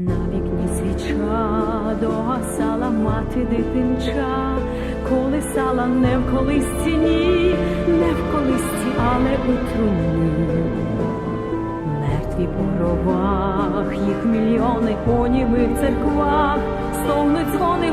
На вікні свіча догасала мати дитинча, колисала не в колисці, ні, не в колисці, але у труні. Мертві по робах, їх мільйони поніми в церквах, стогнуть дзвони,